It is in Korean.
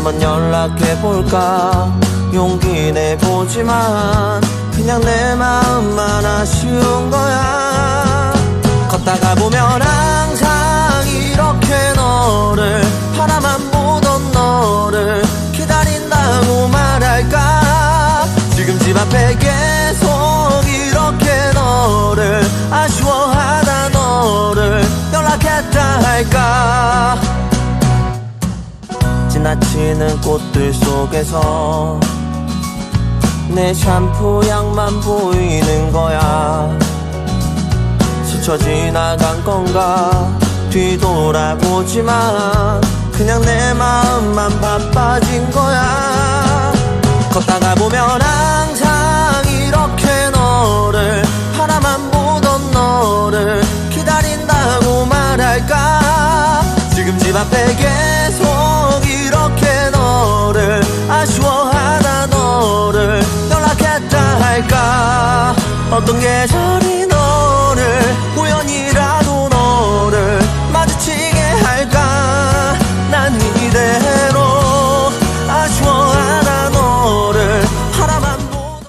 한번 연락해볼까? 용기 내보지만 그냥 내 마음만 아쉬운 거야. 걷다가 보면 항상 이렇게 너를 바라만 보던 너를 기다린다고 말할까? 지금 집 앞에 계속 이렇게 너를 아쉬워하다 너를 연락했다 할까 지나치는 꽃들 속에서 내 샴푸 향만 보이는 거야. 스쳐 지나간 건가 뒤돌아보지만 그냥 내 마음만 바빠진 거야. 걷다가 보면 항상 이렇게 너를 바라만 보던 너를 기다린다고 말할까? 지금 집 앞에 이렇게 어떤 계절이